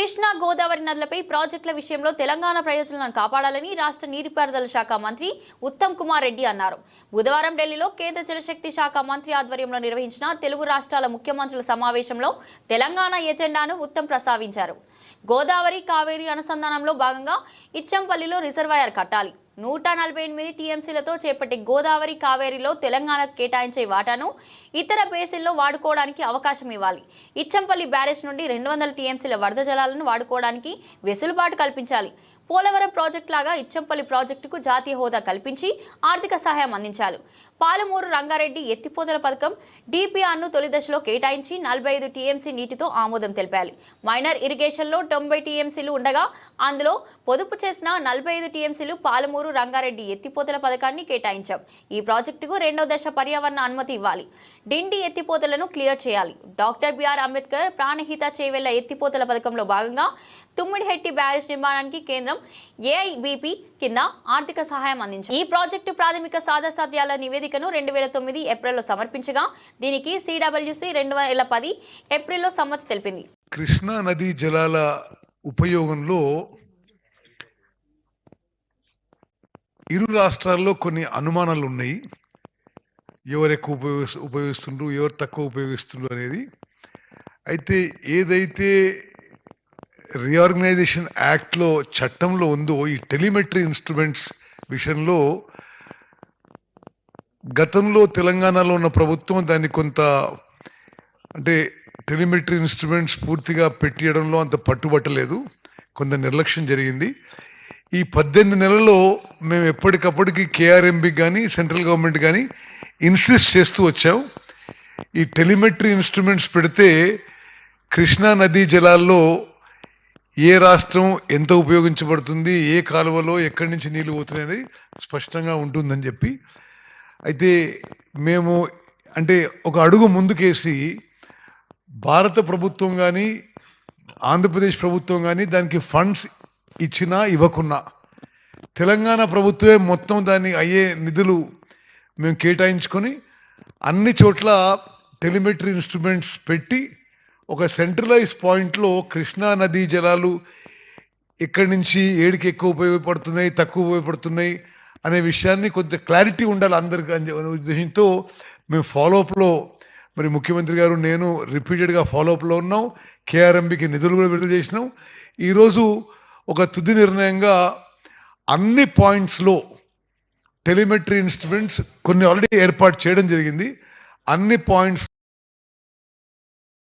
కృష్ణా గోదావరి నదులపై ప్రాజెక్టుల విషయంలో తెలంగాణ ప్రయోజనాలను కాపాడాలని రాష్ట్ర నీటిపారుదల శాఖ మంత్రి ఉత్తమ్ కుమార్ రెడ్డి అన్నారు. బుధవారం ఢిల్లీలో కేంద్ర జలశక్తి శాఖ మంత్రి ఆధ్వర్యంలో నిర్వహించిన తెలుగు రాష్ట్రాల ముఖ్యమంత్రుల సమావేశంలో తెలంగాణ ఎజెండాను ఉత్తమ్ ప్రస్తావించారు. గోదావరి కావేరి అనుసంధానంలో భాగంగా ఇచ్చంపల్లిలో రిజర్వాయర్ కట్టాలి. నూట నలభై ఎనిమిది టీఎంసీలతో చేపట్టే గోదావరి కావేరిలో తెలంగాణకు కేటాయించే వాటాను ఇతర బేసిల్లో వాడుకోవడానికి అవకాశం ఇవ్వాలి. ఇచ్చంపల్లి బ్యారేజ్ నుండి రెండు వందల టీఎంసీల వరద జలాలను వాడుకోవడానికి వెసులుబాటు కల్పించాలి. పోలవరం ప్రాజెక్టు లాగా ఇచ్చంపల్లి ప్రాజెక్టుకు జాతీయ హోదా కల్పించి ఆర్థిక సహాయం అందించాలి. పాలమూరు రంగారెడ్డి ఎత్తిపోతల పథకం డిపిఆర్ను తొలి దశలో కేటాయించి నలభై ఐదు టీఎంసీ నీటితో ఆమోదం తెలిపాలి. మైనర్ ఇరిగేషన్లో తొంభై టీఎంసీలు ఉండగా అందులో పొదుపు చేసిన నలభై ఐదు టీఎంసీలు పాలమూరు రంగారెడ్డి ఎత్తిపోతల పథకాన్ని కేటాయించాం. ఈ ప్రాజెక్టుకు రెండో దశ పర్యావరణ అనుమతి ఇవ్వాలి. డిండి ఎత్తిపోతలను క్లియర్ చేయాలి. డాక్టర్ బిఆర్ అంబేద్కర్ ప్రాణహిత చేవెళ్ళ ఎత్తిపోతల పథకంలో భాగంగా తుమ్మిడిహెట్టి బ్యారేజ్ నిర్మాణానికి కేంద్రం ఏఐబిపి కింద ఆర్థిక సహాయం అందించింది. ఈ ప్రాజెక్టు ప్రాథమిక సాధ్యాసాధ్యాల నివేదికను రెండు వేల తొమ్మిది ఏప్రిల్లో సమర్పించగా దీనికి సిడబ్ల్యూసి రెండు వేల పది ఏప్రిల్లో సమ్మతి తెలిపింది. కృష్ణా నదీ జలాల ఉపయోగంలో ఇరు రాష్ట్రాల్లో కొన్ని అనుమానాలు ఉన్నాయి ఎవరు ఎక్కువ ఉపయోగి ఉపయోగిస్తుండ్రు ఎవరు తక్కువ ఉపయోగిస్తుండ్రు అనేది. అయితే ఏదైతే రీఆర్గనైజేషన్ యాక్ట్లో చట్టంలో ఉందో ఈ టెలిమెట్రీ ఇన్స్ట్రుమెంట్స్ విషయంలో గతంలో తెలంగాణలో ఉన్న ప్రభుత్వం దాన్ని కొంత అంటే టెలిమెట్రీ ఇన్స్ట్రుమెంట్స్ పూర్తిగా పెట్టియడంలో అంత పట్టుబట్టలేదు. కొంత నిర్లక్ష్యం జరిగింది. ఈ పద్దెనిమిది నెలల్లో మేము ఎప్పటికప్పటికి కేఆర్ఎంబి కానీ సెంట్రల్ గవర్నమెంట్ కానీ ఇన్సిస్ట్ చేస్తూ వచ్చాం. ఈ టెలిమెట్రీ ఇన్స్ట్రుమెంట్స్ పెడితే కృష్ణా నదీ జలాల్లో ఏ రాష్ట్రం ఎంత ఉపయోగించబడుతుంది ఏ కాలువలో ఎక్కడి నుంచి నీళ్ళు పోతున్నాయి స్పష్టంగా ఉంటుందని చెప్పి అయితే మేము అంటే ఒక అడుగు ముందుకేసి భారత ప్రభుత్వం కానీ ఆంధ్రప్రదేశ్ ప్రభుత్వం కానీ దానికి ఫండ్స్ ఇచ్చినా ఇవ్వకున్నా తెలంగాణ ప్రభుత్వమే మొత్తం దాన్ని అయ్యే నిధులు మేము కేటాయించుకొని అన్ని చోట్ల టెలిమెట్రీ ఇన్స్ట్రుమెంట్స్ పెట్టి ఒక సెంట్రలైజ్ పాయింట్లో కృష్ణా నదీ జలాలు ఎక్కడి నుంచి ఏడికి ఎక్కువ ఉపయోగపడుతున్నాయి తక్కువ ఉపయోగపడుతున్నాయి అనే విషయాన్ని కొంత క్లారిటీ ఉండాలి అందరికీ అని ఉద్దేశంతో మేము ఫాలోఅప్లో మరి ముఖ్యమంత్రి గారు నేను రిపీటెడ్గా ఫాలోఅప్లో ఉన్నాం. కేఆర్ఎంబికి నిధులు కూడా విడుదల చేసినాం. ఈరోజు ఒక తుది నిర్ణయంగా అన్ని పాయింట్స్లో టెలిమెట్రీ ఇన్స్ట్రుమెంట్స్ కొన్ని ఆల్రెడీ ఏర్పాటు చేయడం జరిగింది. అన్ని పాయింట్స్